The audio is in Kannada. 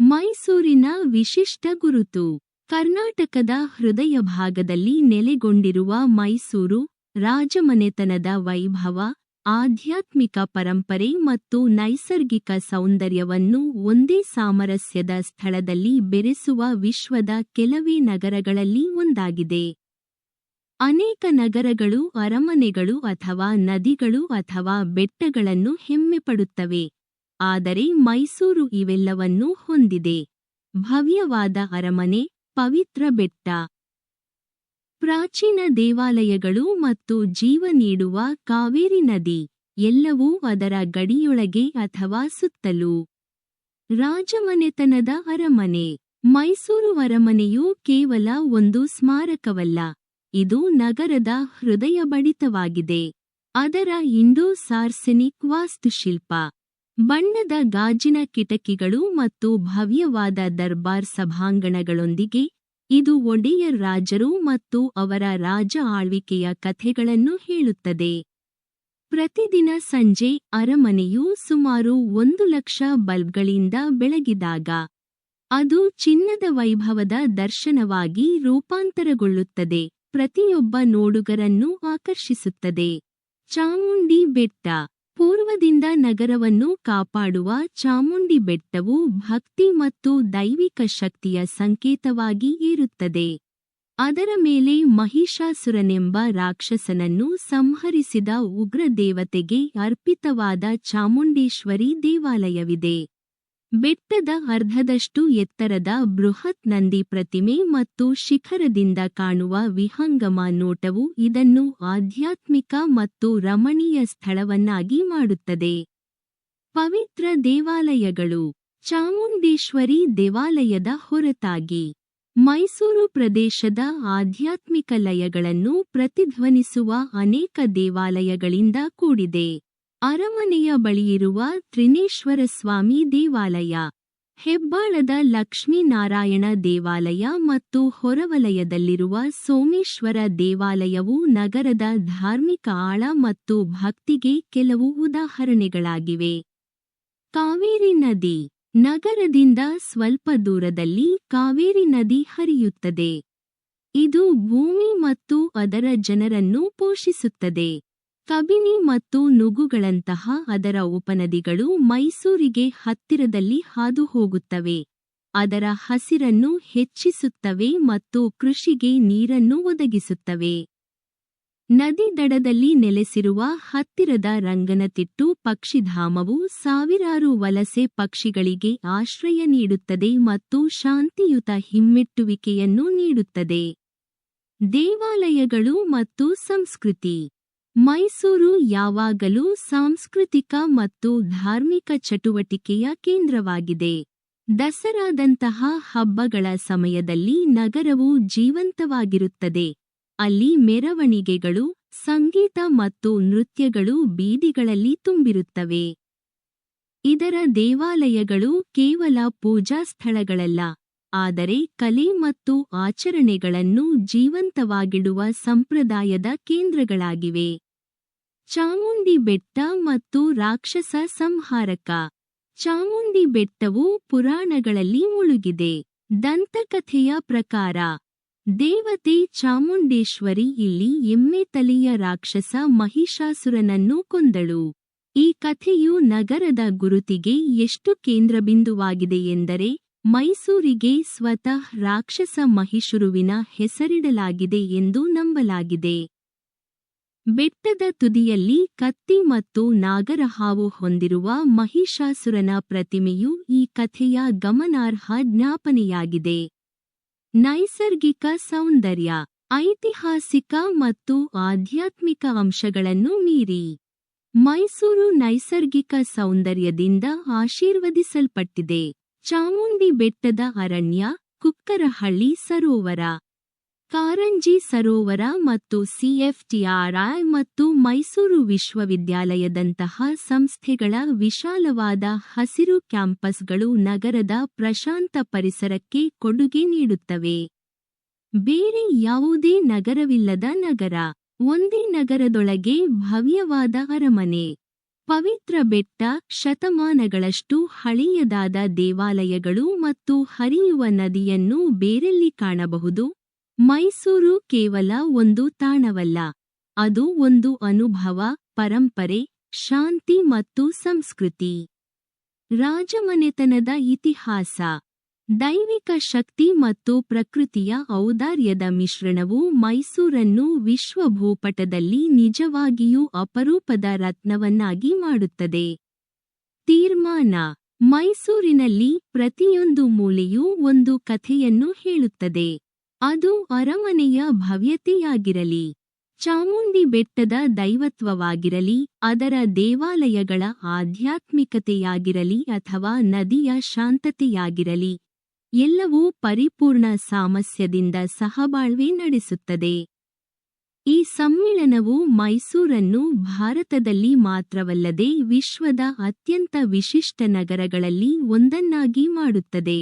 ಮೈಸೂರಿನ ವಿಶಿಷ್ಟ ಗುರುತು. ಕರ್ನಾಟಕದ ಹೃದಯ ಭಾಗದಲ್ಲಿ ನೆಲೆಗೊಂಡಿರುವ ಮೈಸೂರು ರಾಜಮನೆತನದ ವೈಭವ, ಆಧ್ಯಾತ್ಮಿಕ ಪರಂಪರೆ ಮತ್ತು ನೈಸರ್ಗಿಕ ಸೌಂದರ್ಯವನ್ನು ಒಂದೇ ಸಾಮರಸ್ಯದ ಸ್ಥಳದಲ್ಲಿ ಬೆರೆಸುವ ವಿಶ್ವದ ಕೆಲವೇ ನಗರಗಳಲ್ಲಿ ಒಂದಾಗಿದೆ. ಅನೇಕ ನಗರಗಳು, ಅರಮನೆಗಳು ಅಥವಾ ನದಿಗಳು ಅಥವಾ ಬೆಟ್ಟಗಳನ್ನು ಹೆಮ್ಮೆಪಡುತ್ತವೆ. ಆದರೆ ಮೈಸೂರು ಇವೆಲ್ಲವನ್ನೂ ಹೊಂದಿದೆ. ಭವ್ಯವಾದ ಅರಮನೆ, ಪವಿತ್ರ ಬೆಟ್ಟ. ಪ್ರಾಚೀನ ದೇವಾಲಯಗಳು ಮತ್ತು ಜೀವ ನೀಡುವ ಕಾವೇರಿ ನದಿ, ಎಲ್ಲವೂ ಅದರ ಗಡಿಯೊಳಗೆ ಅಥವಾ ಸುತ್ತಲೂ. ರಾಜಮನೆತನದ ಅರಮನೆ. ಮೈಸೂರು ಅರಮನೆಯು ಕೇವಲ ಒಂದು ಸ್ಮಾರಕವಲ್ಲ, ಇದು ನಗರದ ಹೃದಯ ಬಡಿತವಾಗಿದೆ ಅದರ ಇಂಡೋ ಸಾರ್ಸೆನಿಕ್ ವಾಸ್ತುಶಿಲ್ಪ. ಬಣ್ಣದ ಗಾಜಿನ ಕಿಟಕಿಗಳು ಮತ್ತು ಭವ್ಯವಾದ ದರ್ಬಾರ್ ಸಭಾಂಗಣಗಳೊಂದಿಗೆ ಇದು ಒಡೆಯರ್ ರಾಜರು ಮತ್ತು ಅವರ ರಾಜ ಆಳ್ವಿಕೆಯ ಕಥೆಗಳನ್ನು ಹೇಳುತ್ತದೆ. ಪ್ರತಿದಿನ ಸಂಜೆ ಅರಮನೆಯು ಸುಮಾರು ಒಂದು ಲಕ್ಷ ಬಲ್ಬ್ಗಳಿಂದ ಬೆಳಗಿದಾಗ ಅದು ಚಿನ್ನದ ವೈಭವದ ದರ್ಶನವಾಗಿ ರೂಪಾಂತರಗೊಳ್ಳುತ್ತದೆ. ಪ್ರತಿಯೊಬ್ಬ ನೋಡುಗರನ್ನು ಆಕರ್ಷಿಸುತ್ತದೆ. ಚಾಮುಂಡಿ ಬೆಟ್ಟ ಪೂರ್ವದಿಂದ ನಗರವನ್ನು ಕಾಪಾಡುವ ಚಾಮುಂಡಿ ಬೆಟ್ಟವು ಭಕ್ತಿ ಮತ್ತು ದೈವಿಕ ಶಕ್ತಿಯ ಸಂಕೇತವಾಗಿ ಇರುತ್ತದೆ. ಅದರ ಮೇಲೆ ಮಹಿಷಾಸುರನೆಂಬ ರಾಕ್ಷಸನನ್ನು ಸಂಹರಿಸಿದ ಉಗ್ರ ದೇವತೆಗೆ ಅರ್ಪಿತವಾದ ಚಾಮುಂಡೇಶ್ವರಿ ದೇವಾಲಯವಿದೆ. ಬೆಟ್ಟದ ಅರ್ಧದಷ್ಟು ಎತ್ತರದ ಬೃಹತ್ ನಂದಿ ಪ್ರತಿಮೆ ಮತ್ತು ಶಿಖರದಿಂದ ಕಾಣುವ ವಿಹಂಗಮ ನೋಟವು ಇದನ್ನು ಆಧ್ಯಾತ್ಮಿಕ ಮತ್ತು ರಮಣೀಯ ಸ್ಥಳವನ್ನಾಗಿ ಮಾಡುತ್ತದೆ. ಪವಿತ್ರ ದೇವಾಲಯಗಳು. ಚಾಮುಂಡೇಶ್ವರಿ ದೇವಾಲಯದ ಹೊರತಾಗಿ. ಮೈಸೂರು ಪ್ರದೇಶದ ಆಧ್ಯಾತ್ಮಿಕ ಲಯಗಳನ್ನು ಪ್ರತಿಧ್ವನಿಸುವ ಅನೇಕ ದೇವಾಲಯಗಳಿಂದ ಕೂಡಿದೆ. ಅರಮನೆಯ ಬಳಿಯಿರುವ ತ್ರಿನೇಶ್ವರ ಸ್ವಾಮಿ ದೇವಾಲಯ, ಹೆಬ್ಬಾಳದ ಲಕ್ಷ್ಮೀನಾರಾಯಣ ದೇವಾಲಯ ಮತ್ತು ಹೊರವಲಯದಲ್ಲಿರುವ ಸೋಮೇಶ್ವರ ದೇವಾಲಯವು ನಗರದ ಧಾರ್ಮಿಕ ಆಳ ಮತ್ತು ಭಕ್ತಿಗೆ ಕೆಲವು ಉದಾಹರಣೆಗಳಾಗಿವೆ. ಕಾವೇರಿ ನದಿ, ನಗರದಿಂದ ಸ್ವಲ್ಪ ದೂರದಲ್ಲಿ ಕಾವೇರಿ ನದಿ ಹರಿಯುತ್ತದೆ. ಇದು ಭೂಮಿ ಮತ್ತು ಅದರ ಜನರನ್ನು ಪೋಷಿಸುತ್ತದೆ. ಕಬಿನಿ ಮತ್ತು ನುಗುಗಳಂತಹ ಅದರ ಉಪನದಿಗಳು ಮೈಸೂರಿಗೆ ಹತ್ತಿರದಲ್ಲಿ ಹಾದು ಹೋಗುತ್ತವೆ ಅದರ ಹಸಿರನ್ನು ಹೆಚ್ಚಿಸುತ್ತವೆ ಮತ್ತು ಕೃಷಿಗೆ ನೀರನ್ನು ಒದಗಿಸುತ್ತವೆ. ನದಿ ದಡದಲ್ಲಿ ನೆಲೆಸಿರುವ ಹತ್ತಿರದ ರಂಗನತಿಟ್ಟು ಪಕ್ಷಿಧಾಮವು ಸಾವಿರಾರು ವಲಸೆ ಪಕ್ಷಿಗಳಿಗೆ ಆಶ್ರಯ ನೀಡುತ್ತದೆ ಮತ್ತು ಶಾಂತಿಯುತ ಹಿಮ್ಮೆಟ್ಟುವಿಕೆಯನ್ನು ನೀಡುತ್ತದೆ. ದೇವಾಲಯಗಳು ಮತ್ತು ಸಂಸ್ಕೃತಿ. ಮೈಸೂರು ಯಾವಾಗಲೂ ಸಾಂಸ್ಕೃತಿಕ ಮತ್ತು ಧಾರ್ಮಿಕ ಚಟುವಟಿಕೆಯ ಕೇಂದ್ರವಾಗಿದೆ. ದಸರಾದಂತಹ ಹಬ್ಬಗಳ ಸಮಯದಲ್ಲಿ ನಗರವು ಜೀವಂತವಾಗಿರುತ್ತದೆ. ಅಲ್ಲಿ ಮೆರವಣಿಗೆಗಳು, ಸಂಗೀತ ಮತ್ತು ನೃತ್ಯಗಳು ಬೀದಿಗಳಲ್ಲಿ ತುಂಬಿರುತ್ತವೆ. ಇದರ ದೇವಾಲಯಗಳು ಕೇವಲ ಪೂಜಾ ಸ್ಥಳಗಳಲ್ಲ. ಆದರೆ ಕಲೆ ಮತ್ತು ಆಚರಣೆಗಳನ್ನು ಜೀವಂತವಾಗಿಡುವ ಸಂಪ್ರದಾಯದ ಕೇಂದ್ರಗಳಾಗಿವೆ. ಚಾಮುಂಡಿ ಬೆಟ್ಟ ಮತ್ತು ರಾಕ್ಷಸ ಸಂಹಾರಕ. ಚಾಮುಂಡಿ ಬೆಟ್ಟವು ಪುರಾಣಗಳಲ್ಲಿ ಮುಳುಗಿದೆ. ದಂತಕಥೆಯ ಪ್ರಕಾರ, ದೇವತೆ ಚಾಮುಂಡೇಶ್ವರಿ ಇಲ್ಲಿ ಎಮ್ಮೆ ತಲೆಯ ರಾಕ್ಷಸ ಮಹಿಷಾಸುರನನ್ನು ಕೊಂದಳು. ಈ ಕಥೆಯು ನಗರದ ಗುರುತಿಗೆ ಎಷ್ಟು ಕೇಂದ್ರಬಿಂದುವಾಗಿದೆ ಎಂದರೆ ಮೈಸೂರಿಗೆ ಸ್ವತಃ ರಾಕ್ಷಸ ಮಹಿಷುರುವಿನ ಹೆಸರಿಡಲಾಗಿದೆ ಎಂದು ನಂಬಲಾಗಿದೆ. ಬೆಟ್ಟದ ತುದಿಯಲ್ಲಿ ಕತ್ತಿ ಮತ್ತು ನಾಗರಹಾವು ಹೊಂದಿರುವ ಮಹಿಷಾಸುರನ ಪ್ರತಿಮೆಯು ಈ ಕಥೆಯ ಗಮನಾರ್ಹ ಜ್ಞಾಪನೆಯಾಗಿದೆ. ನೈಸರ್ಗಿಕ ಸೌಂದರ್ಯ, ಐತಿಹಾಸಿಕ ಮತ್ತು ಆಧ್ಯಾತ್ಮಿಕ ಅಂಶಗಳನ್ನು ಮೀರಿ. ಮೈಸೂರು ನೈಸರ್ಗಿಕ ಸೌಂದರ್ಯದಿಂದ ಆಶೀರ್ವದಿಸಲ್ಪಟ್ಟಿದೆ. ಚಾಮುಂಡಿ ಬೆಟ್ಟದ ಅರಣ್ಯ, ಕುಕ್ಕರಹಳ್ಳಿ ಸರೋವರ. ಕಾರಂಜಿ ಸರೋವರ ಮತ್ತು ಸಿಎಫ್ಟಿಆರ್ಐ ಮತ್ತು ಮೈಸೂರು ವಿಶ್ವವಿದ್ಯಾಲಯದಂತಹ ಸಂಸ್ಥೆಗಳ ವಿಶಾಲವಾದ ಹಸಿರು ಕ್ಯಾಂಪಸ್ಗಳು ನಗರದ ಪ್ರಶಾಂತ ಪರಿಸರಕ್ಕೆ ಕೊಡುಗೆ ನೀಡುತ್ತವೆ. ಬೇರೆ ಯಾವುದೇ ನಗರವಿಲ್ಲದ ನಗರ. ಒಂದೇ ನಗರದೊಳಗೆ ಭವ್ಯವಾದ ಅರಮನೆ. ಪವಿತ್ರ ಬೆಟ್ಟ ಶತಮಾನಗಳಷ್ಟು ಹಳೆಯದಾದ ದೇವಾಲಯಗಳು ಮತ್ತು ಹರಿಯುವ ನದಿಯನ್ನು ಬೇರೆಲ್ಲಿ ಕಾಣಬಹುದು? ಮೈಸೂರು ಕೇವಲ ಒಂದು ತಾಣವಲ್ಲ. ಅದು ಒಂದು ಅನುಭವ, ಪರಂಪರೆ, ಶಾಂತಿ ಮತ್ತು ಸಂಸ್ಕೃತಿ. ರಾಜಮನೆತನದ ಇತಿಹಾಸ. ದೈವಿಕ ಶಕ್ತಿ ಮತ್ತು ಪ್ರಕೃತಿಯ ಔದಾರ್ಯದ ಮಿಶ್ರಣವು ಮೈಸೂರನ್ನು ವಿಶ್ವಭೂಪಟದಲ್ಲಿ ನಿಜವಾಗಿಯೂ ಅಪರೂಪದ ರತ್ನವನ್ನಾಗಿ ಮಾಡುತ್ತದೆ. ತೀರ್ಮಾನ. ಮೈಸೂರಿನಲ್ಲಿ ಪ್ರತಿಯೊಂದು ಮೂಲೆಯೂ ಒಂದು ಕಥೆಯನ್ನು ಹೇಳುತ್ತದೆ. ಅದು ಅರಮನೆಯ ಭವ್ಯತೆಯಾಗಿರಲಿ, ಚಾಮುಂಡಿ ಬೆಟ್ಟದ ದೈವತ್ವವಾಗಿರಲಿ, ಅದರ ದೇವಾಲಯಗಳ ಆಧ್ಯಾತ್ಮಿಕತೆಯಾಗಿರಲಿ ಅಥವಾ ನದಿಯ ಶಾಂತತೆಯಾಗಿರಲಿ. ಎಲ್ಲವೂ ಪರಿಪೂರ್ಣ ಸಾಮಸ್ಯದಿಂದ ಸಹಬಾಳ್ವೆ ನಡೆಸುತ್ತದೆ. ಈ ಸಮ್ಮೇಳನವು ಮೈಸೂರನ್ನು ಭಾರತದಲ್ಲಿ ಮಾತ್ರವಲ್ಲದೆ ವಿಶ್ವದ ಅತ್ಯಂತ ವಿಶಿಷ್ಟ ನಗರಗಳಲ್ಲಿ ಒಂದನ್ನಾಗಿ ಮಾಡುತ್ತದೆ.